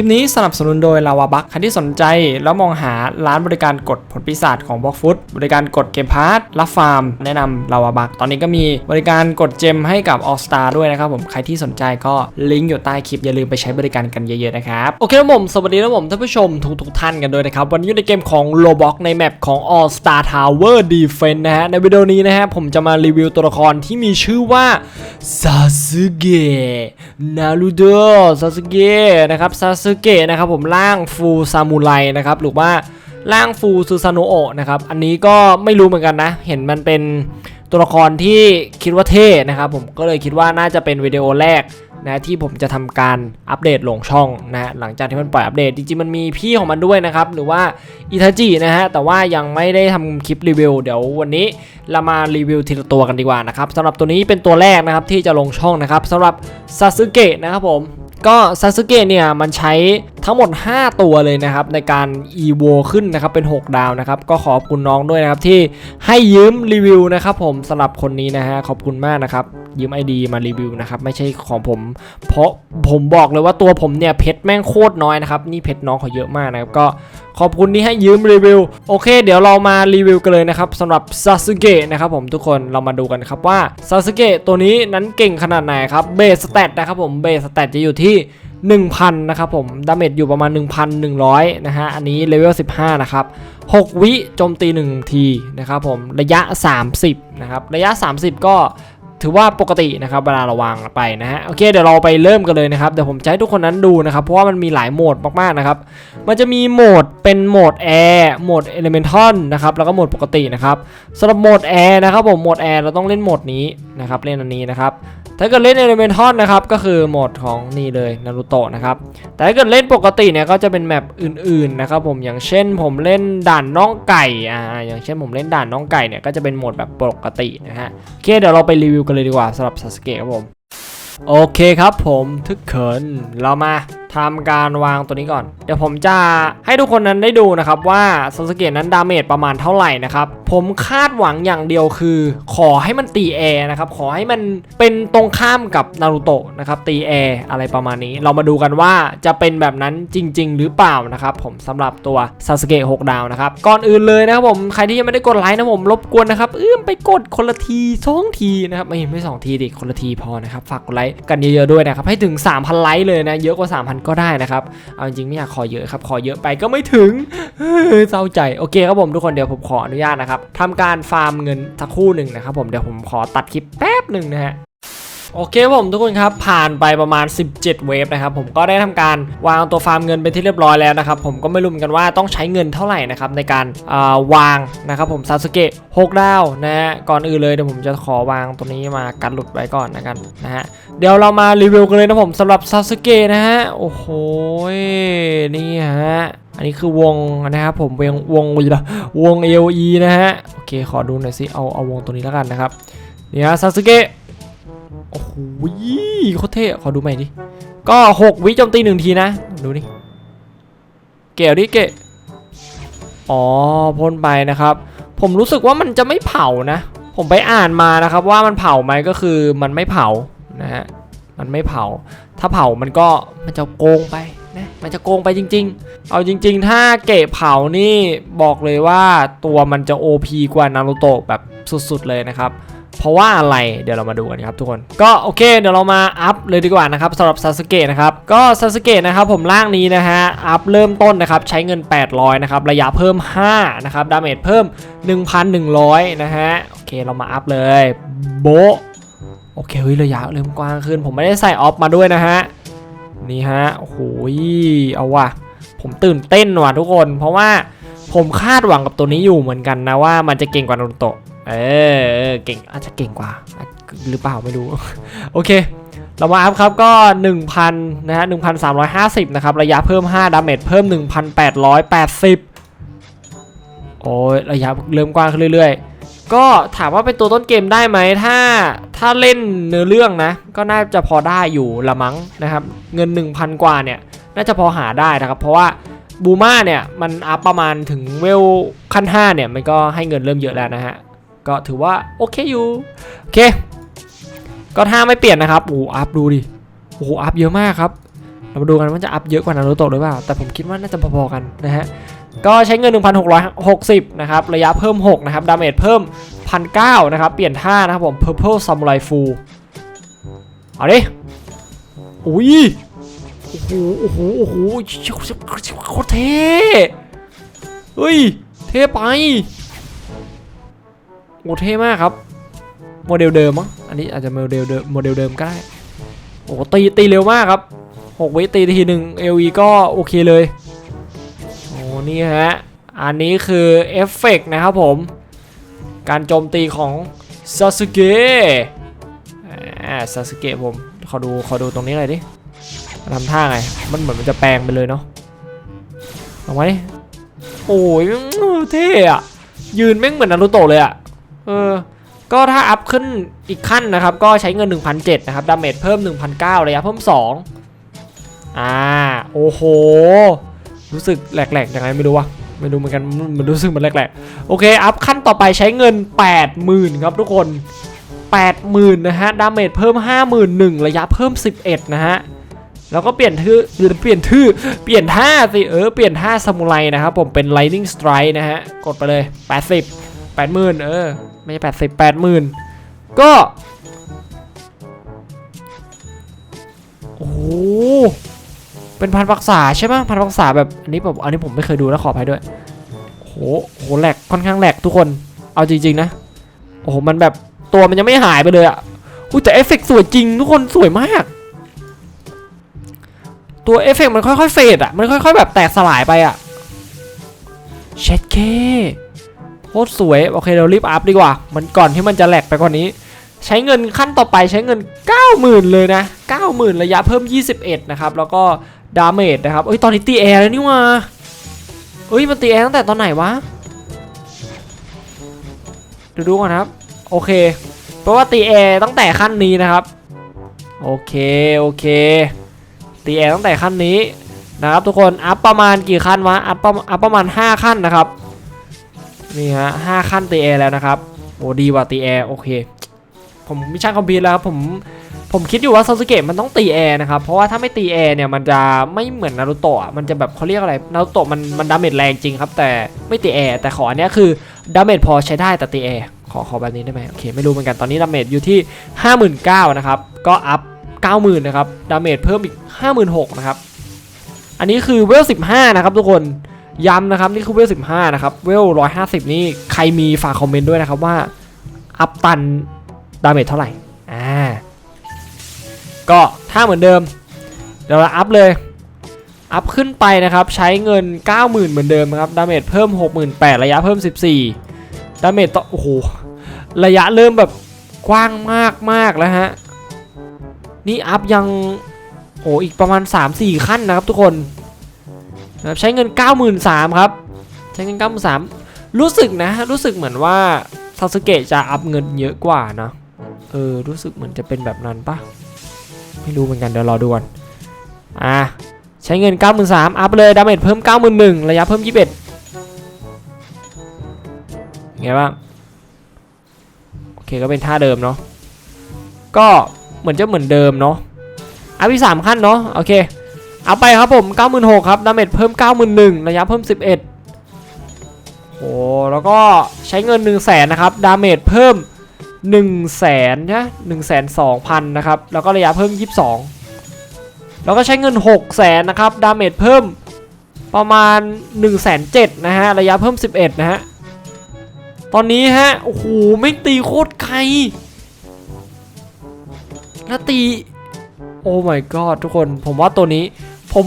ลิปนี้สนับสนุนโดยลาวาบัคใครที่สนใจแล้วมองหาร้านบริการกดผลปีศาจของบล็อกฟุตบริการกดเกมพาร์ทรับฟาร์ม แนะนำลาวาบัคตอนนี้ก็มีบริการกดเจมให้กับ All Star ด้วยนะครับผมใครที่สนใจก็ลิงก์อยู่ใต้คลิปอย่าลืมไปใช้บริการกันเยอะๆนะครับโอเคครับผมสวัสดีนะผมท่านผู้ชมทุกทุกๆท่านกันด้วยนะครับ วันนี้ในเกมของ Roblox ในแมปของ All Star Tower Defense นะฮะในวิดีโอนี้นะฮะผมจะมารีวิวตัวละครที่มีชื่อว่าซาสึเกะนารูโดซาสึเกะนะครับซาสึเกะนะครับผมร่างฟูซามูไรนะครับหรือว่าร่างฟูซูซาโนโอะนะครับอันนี้ก็ไม่รู้เหมือนกันนะ เห็นมันเป็นตัวละครที่คิดว่าเท่นะครับผมก็เลยคิดว่าน่าจะเป็นวิดีโอแรกนะที่ผมจะทำการอัปเดตลงช่องนะหลังจากที่มันปล่อยอัปเดตจริงๆมันมีพี่ของมันด้วยนะครับหรือว่าอิทาจินะฮะแต่ว่ายังไม่ได้ทำคลิปรีวิวเดี๋ยววันนี้เรามารีวิวทีละตัวกันดีกว่านะครับสำหรับตัวนี้เป็นตัวแรกนะครับที่จะลงช่องนะครับสำหรับซาสึเกะนะครับผม ก็ซาสึเกะเนี่ยมันใช้ ทั้งหมด 5 ตัวเลยนะครับในการ EVO ขึ้นนะครับเป็น 6 ดาวนะครับก็ขอบคุณน้องด้วยนะครับที่ให้ยืมรีวิวนะครับผมสำหรับคนนี้นะฮะขอบคุณมากนะครับยืม ID มารีวิวนะครับไม่ใช่ของผม เพราะผมบอกเลยว่าตัวผมเนี่ยเพชรแม่งโคตรน้อยนะครับนี่เพชรน้องเขาเยอะมากนะครับก็ขอบคุณที่ให้ยืมรีวิวโอเค เดี๋ยวเรามารีวิวกันเลยนะครับสำหรับซาสึเกะนะครับผมทุกคนเรามาดูกันครับว่าซาสึเกะตัวนี้นั้นเก่งขนาดไหนครับเบสสเตตนะครับผมเบสสเตตจะอยู่ที่ 1,000 นะครับผม ดาเมจอยู่ประมาณ 1,100 นะฮะ อันนี้เลเวล 15 นะครับ 6 วิโจมตี 1 ทีนะครับผม ระยะ 30 นะครับ ระยะ 30 ก็ถือว่าปกตินะครับเวลาเราวางไปนะฮะโอเคเดี๋ยวเราไปเริ่มกันเลยนะครับเดี๋ยวผมจะให้ทุกคนนั้นดูนะครับ เพราะว่ามันมีหลายโหมดมากๆนะครับ มันจะมีโหมดเป็นโหมดแอร์โหมดเอลิเมนทัลนะครับแล้วก็โหมดปกตินะครับสำหรับโหมดแอร์นะครับผมโหมดแอร์เราต้องเล่นโหมดนี้นะครับเล่นอันนี้นะครับ ถ้าเกิดเล่นเอลิเมนทอนนะครับก็คือโหมดของนี่เลยนารูโตะนะครับแต่ถ้าเกิดเล่นปกติเนี่ยก็จะเป็นแมปอื่นๆนะครับผมอย่างเช่นผมเล่นด่านน้องไก่อ่าอย่างเช่นผมเล่นด่านน้องไก่เนี่ยก็จะเป็นโหมดแบบปกตินะฮะโอเคเดี๋ยวเราไปรีวิวกันเลยดีกว่าสำหรับซาสเกะครับผมโอเคครับผมทึกเขินเรามา ทำการวางตัวนี้ก่อน เดี๋ยวผมจะให้ทุกคนนั้นได้ดูนะครับว่าซาสเกะนั้นดาเมจประมาณเท่าไหร่นะครับ ผมคาดหวังอย่างเดียวคือ ขอให้มันตีแอร์นะครับ ขอให้มันเป็นตรงข้ามกับนารูโตะนะครับ ตีแอร์อะไรประมาณนี้ เรามาดูกันว่าจะเป็นแบบนั้นจริง ๆ หรือเปล่านะครับ ผมสำหรับตัวซาสเกะ6ดาวนะครับ ก่อนอื่นเลยนะครับผม ใครที่ยังไม่ได้กดไลค์นะผมรบกวนนะครับ เอื้อมไปกดคนละทีสองทีนะครับ ไม่ไม่สองทีดิคนละทีพอนะครับ ฝากกดไลค์กันเยอะๆด้วยนะครับ ให้ถึง 3,000 ไลค์เลยนะ เยอะกว่า 3,000ก็ได้นะครับ เอาจริงไม่อยากขอเยอะครับ ขอเยอะไปก็ไม่ถึงเศร้าใจโอเคครับผมทุกคนเดี๋ยวผมขออนุญาตนะครับทำการฟาร์มเงินสักคู่หนึ่งนะครับผมเดี๋ยวผมขอตัดคลิปแป๊บหนึ่งนะฮะ โอเคผมทุกคนครับผ่านไปประมาณ 17 เวฟนะครับผมก็ได้ทำการวางตัวฟาร์มเงินเป็นที่เรียบร้อยแล้วนะครับผมก็ไม่รู้เหมือนกันว่าต้องใช้เงินเท่าไหร่นะครับในการาวางนะครับผมซาสึเกะ6ดาวนะฮะก่อนอื่นเลยเดี๋ยวผมจะขอวางตัวนี้มากันหลุดไว้ก่อนนะกันนะฮะเดี๋ยวเรามารีวิวกันเลยนะผมสำหรับซาสึเกะนะฮะโอ้โหนี่ฮะอันนี้คือวงนะครับผมวงวงวีละวง AOE นะฮะโอเคขอดูหน่อยสิเอาเอาวงตัวนี้แล้วกันนะครับเนี่ยซาสึเกะ โอ้โหโคตรเท่ขอดูใหม่ดิ ก็ 6 วิโจมตีหนึ่งทีนะ ดูนี่เกลดิเกะอ๋อพ่นไปนะครับ ผมรู้สึกว่ามันจะไม่เผานะ ผมไปอ่านมานะครับ ว่ามันเผาไหมก็คือมันไม่เผานะฮะมันไม่เผา ถ้าเผามันก็มันจะโกงไปนะมันจะโกงไปจริง ๆ เอาจริง ๆ ถ้าเกะเผานี่บอกเลยว่าตัวมันจะ OP กว่านารูโตะแบบสุดๆเลยนะครับ เพราะว่าอะไรเดี๋ยวเรามาดูกันครับทุกคนก็โอเคเดี๋ยวเรามาอัพเลยดีกว่านะครับสำหรับซาสึเกะนะครับก็ซาสึเกะนะครับผมร่างนี้นะฮะอัพเริ่มต้นนะครับใช้เงิน 800นะครับระยะเพิ่ม5นะครับดาเมจเพิ่ม 1,100นะฮะโอเคเรามาอัพเลยโบโอเคเฮ้ยระยะเริ่มกว้างขึ้น ผมไม่ได้ใส่ออฟมาด้วยนะฮะนี่ฮะโอ้โหเอาว่ะผมตื่นเต้นว่ะทุกคน เพราะว่าผมคาดหวังกับตัวนี้อยู่เหมือนกันนะว่ามันจะเก่งกว่านโตะ เออเก่งอาจจะเก่งกว่าหรือเปล่าไม่รู้ โอเค เรามาอัพครับก็ 1,000 นะฮะ 1,350 นะครับ ระยะเพิ่ม 5 ดาเมจเพิ่ม 1,880 โอ้ยระยะเริ่มกว้างขึ้นเรื่อยๆ ก็ถามว่าเป็นตัวต้นเกมได้ไหมถ้าถ้าเล่นเนื้อเรื่องนะ ก็น่าจะพอได้อยู่ละมั้งนะครับ เงิน 1,000 กว่าเนี่ย น่าจะพอหาได้นะครับ เพราะว่าบูมาเนี่ย มันอัพประมาณถึงเวลขั้น 5 เนี่ย มันก็ให้เงินเริ่มเยอะแล้วนะฮะ ก็ถือว่าโอเคอยู่โอเค ก็ถ้าไม่เปลี่ยนนะครับโอ้อัพดูดิโอ้อัพเยอะมากครับ เรามาดูกันว่าจะอัพเยอะกว่านารูโตะหรือเปล่า แต่ผมคิดว่าน่าจะพอๆกันนะฮะก็ใช้เงิน 1,660 นะครับ ระยะเพิ่ม 6 นะครับ ดาเมจเพิ่ม 1,900 นะครับ เปลี่ยนท่านะครับผม Purple Samurai Full เอาดิ อุ้ย โอ้โห โอ้โห โอ้โหโคตรเท่เฮ้ย เท่ไป โอ้เท่มากครับ โมเดลเดิมมั้งอันนี้อาจจะโมเดลเดิมโมเดลเดิมก็ได้โอ้โหตีตีเร็วมากครับ6วิตีทีหนึ่ง LE ก็โอเคเลยโอ้นี่ฮะอันนี้คือเอฟเฟกต์นะครับผม การโจมตีของซาสึเกะซาสึเกะผมขอดูขอดูตรงนี้หน่อยดิทำท่าไง มันเหมือนมันจะแปลงไปเลยเนาะเอาไว้โอ้ยเท่อะยืนแม่งเหมือนนารูโตะเลยอะ เออ ก็ถ้าอัพขึ้นอีกขั้นนะครับ ก็ใช้เงิน1,700นะครับ ดาเมจเพิ่ม1,900ระยะเพิ่ม 2 อ่า โอ้โห รู้สึกแหลกๆยังไงไม่รู้วะไม่รู้เหมือนกันมัน มันรู้สึกมันแหลกๆ โอเค อัพขั้นต่อไปใช้เงิน 80,000 ครับทุกคน 80,000 นะฮะ ดาเมจเพิ่ม 51,000 ระยะเพิ่ม 11 นะฮะ แล้วก็เปลี่ยนทื่อเปลี่ยนทื่อ เปลี่ยนท่าสิ เออ เปลี่ยนท่าซามูไรนะครับผมเป็น lightning strike นะฮะ กดไปเลย 80 80,000เออ ไม่ใช่80 80,000ก็ โอ้โหเป็นพันธุ์รักษาใช่ไหมพันธุ์รักษาแบบอันนี้แบบอันนี้ผมไม่เคยดูนะขออภัยด้วยโหโหแหลกค่อนข้างแหลกทุกคน เอาจริง ๆ นะ โอ้โห มันแบบตัวมันยังไม่หายไปเลยอะอุ้ยแต่เอฟเฟกต์สวยจริงทุกคนสวยมาก ตัวเอฟเฟกต์มันค่อยๆเฟดอะมันค่อย ๆ แบบแตกสลายไปอะเช็ดเค โคตรสวยโอเคเรารีบอัพดีกว่า มันก่อนที่มันจะแหลกไปกว่านี้ ใช้เงินขั้นต่อไปใช้เงิน 90,000 เลยนะ 90,000 ระยะเพิ่ม 21 นะครับ แล้วก็ดาเมจนะครับ เอ้ย ตอนนี้ตีแอร์แล้วนี่ว่าเอ้ย มันตีแอร์ตั้งแต่ตอนไหนวะดูดูก่อนครับ โอเค เพราะว่าตีแอร์ตั้งแต่ขั้นนี้นะครับ โอเค โอเค ตีแอร์ตั้งแต่ขั้นนี้นะครับทุกคน อัพประมาณกี่ขั้นวะ อัพประอัพประมาณ 5 ขั้นนะครับ นี่ฮะห้าขั้นตีแอร์แล้วนะครับโอ้ดีว่ะตีแอร์โอเค ผมมิชชั่นคอมพลีทแล้วครับผมผมคิดอยู่ว่าซาสึเกะมันต้องตีแอร์นะครับ เพราะว่าถ้าไม่ตีแอร์เนี่ยมันจะไม่เหมือนนารูโตะมันจะแบบเขาเรียกอะไรนารูโตะมันมันดาเมจแรงจริงครับ แต่ไม่ตีแอร์แต่ขออันนี้คือดาเมจพอใช้ได้แต่ตีแอร์ขอขอแบบนี้ได้ไหมโอเคไม่รู้เหมือนกันตอนนี้ดาเมจอยู่ที่ 59,000นะครับก็อัพ 90,000นะครับดาเมจเพิ่มอีก 56,000นะครับอันนี้คือเวล15 นะครับทุกคน ย้ำนะครับนี่คือเวล15นะครับเวล150นี่ใครมีฝากคอมเมนต์ด้วยนะครับว่าอัพตันดาเมจเท่าไหร่อ่าก็ถ้าเหมือนเดิม เดี๋ยวเราอัพเลยอัพขึ้นไปนะครับใช้เงิน 90,000 เหมือนเดิมครับดาเมจเพิ่ม 68,000 ระยะเพิ่ม 14ดาเมจต่อโอ้โหระยะเริ่มแบบกว้างมากมากแล้วฮะนี่อัพยังโอ้อีกประมาณ 3-4 ขั้นนะครับทุกคน นะครับใช้เงิน 93,000ครับใช้เงิน 93,000รู้สึกนะ รู้สึกเหมือนว่าซาสึเกะจะอัพเงินเยอะกว่านะเออรู้สึกเหมือนจะเป็นแบบนั้นปะไม่รู้เหมือนกันเดี๋ยวรอดูก่อนอะใช้เงิน 93,000อัพเลยดาเมจเพิ่ม 91,000ระยะเพิ่ม 21ไงบ้างโอเคก็เป็นท่าเดิมเนาะก็เหมือนจะเหมือนเดิมเนาะอัพอีก3ขั้นเนาะโอเค เอาไปครับผม96,000ครับดาเมจเพิ่ม 91,000ระยะเพิ่ม 11โอ้แล้วก็ใช้เงิน 1 0 0 0 0แสนนะครับดาเมจเพิ่ม 1 0 0 0 0แสนนะหนึ่งแสนสองพันนะครับแล้วก็ระยะเพิ่ม 22 แล้วก็ใช้เงิน 6 0 0แสนนะครับดาเมจเพิ่มประมาณ1นึ่งแสนเจ็ดนะฮะระยะเพิ่ม 11 นะฮะตอนนี้ฮะโอ้โหไม่ตีโคตรไกลแล้วตีโอ้ my god ทุกคน ผมว่าตัวนี้ ผม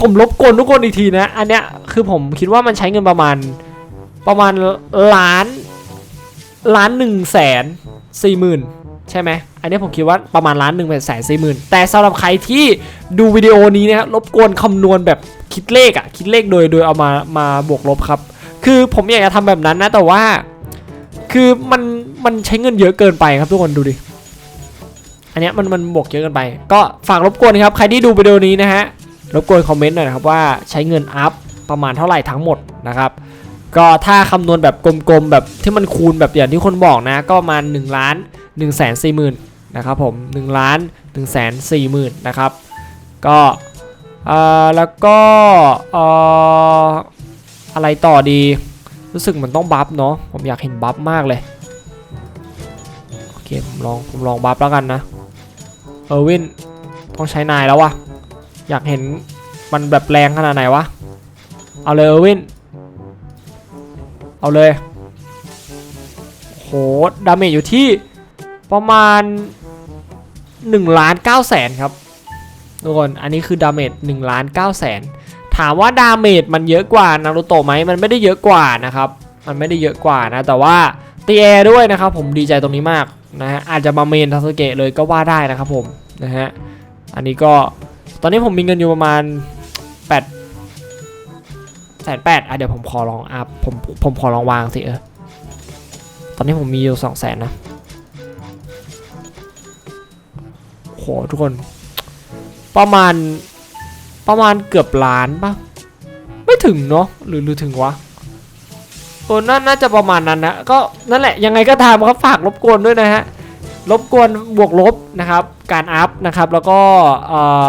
ผมลบกวนทุกคนอีกทีนะ อันเนี้ยคือผมคิดว่ามันใช้เงินประมาณประมาณล้านล้านหนึ่งแสนสี่หมื่นใช่ไหม อันนี้ผมคิดว่าประมาณล้านหนึ่งแสนสี่หมื่นแต่สำหรับใครที่ดูวิดีโอนี้นะครับรบกวนคำนวณแบบคิดเลขอะคิดเลขโดยโดยเอามามาบวกลบครับ คือผมอยากจะทำแบบนั้นนะแต่ว่า คือมันมันใช้เงินเยอะเกินไปครับทุกคนดูดิอันเนี้ยมันมันบวกเยอะเกินไป ก็ฝากรบกวนครับใครที่ดูวิดีโอนี้นะฮะ รบกวนคอมเมนต์หน่อยนะครับว่าใช้เงินอัพประมาณเท่าไหร่ทั้งหมดนะครับก็ถ้าคำนวณแบบกลมๆแบบที่มันคูณแบบอย่างที่คนบอกนะ ก็ประมาณ1ล้าน1แสนสี่หมื่นนะครับผม1ล้าน1แสนสี่หมื่นนะครับก็อ่าแล้วก็เอออะไรต่อดี รู้สึกเหมือนต้องบัฟเนาะผมอยากเห็นบัฟมากเลยโอเคผมลองผมลองบัฟแล้วกันนะเออร์วินต้องใช้นายแล้ววะ อยากเห็นมันแบบแรงขนาดไหนวะ เอาเลยเออร์วิน เอาเลย โห ดาเมจอยู่ที่ประมาณ1ล้าน9แสนครับทุกคน อันนี้คือดาเมจ1ล้าน9แสนถามว่าดาเมจมันเยอะกว่านารูโตะไหมมันไม่ได้เยอะกว่านะครับ มันไม่ได้เยอะกว่านะ แต่ว่าตีแอร์ด้วยนะครับ ผมดีใจตรงนี้มากนะฮะ อาจจะมาเมนทัสเกะเลยก็ว่าได้นะครับผมนะฮะ อันนี้ก็ ตอนนี้ผมมีเงินอยู่ประมาณ8แสนแปดอะเดี๋ยวผมขอลองอัพผมผมขอลองวางสิเออ ตอนนี้ผมมีอยู่สองแสนนะโหทุกคน ประมาณประมาณเกือบล้านปะไม่ถึงเนาะหรือหรือถึงวะเออน่าน่าจะประมาณนั้นนะก็นั่นแหละยังไงก็ตามครับฝากรบกวนด้วยนะฮะ รบกวนบวกลบนะครับ การอัพนะครับ แล้วก็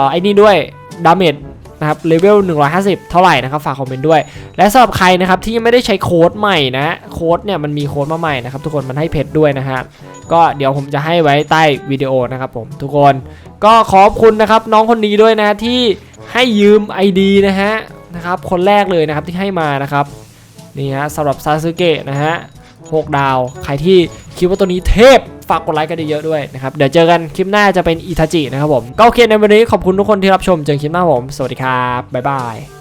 ไอ้นี่ด้วยดาเมจนะครับเลเวล150 เท่าไหร่นะครับ ฝากคอมเมนต์ด้วย และสำหรับใครนะครับที่ยังไม่ได้ใช้โค้ดใหม่นะโค้ดเนี่ยมันมีโค้ดมาใหม่นะครับทุกคนมันให้เพชรด้วยนะฮะก็เดี๋ยวผมจะให้ไว้ใต้วิดีโอนะครับผมทุกคนก็ขอบคุณนะครับน้องคนนี้ด้วยนะฮะที่ให้ยืม ID นะฮะนะครับคนแรกเลยนะครับที่ให้มานะครับนี่ฮะสำหรับซาสึเกะนะฮะ6ดาว ใครที่คิดว่าตัวนี้เทพ ฝากกดไลค์กันเยอะๆด้วยนะครับ เดี๋ยวเจอกันคลิปหน้าจะเป็นอิทาจินะครับผม ก็โอเคในวันนี้ขอบคุณทุกคนที่รับชม เจอกันคลิปหน้าผม สวัสดีครับ บ๊ายบาย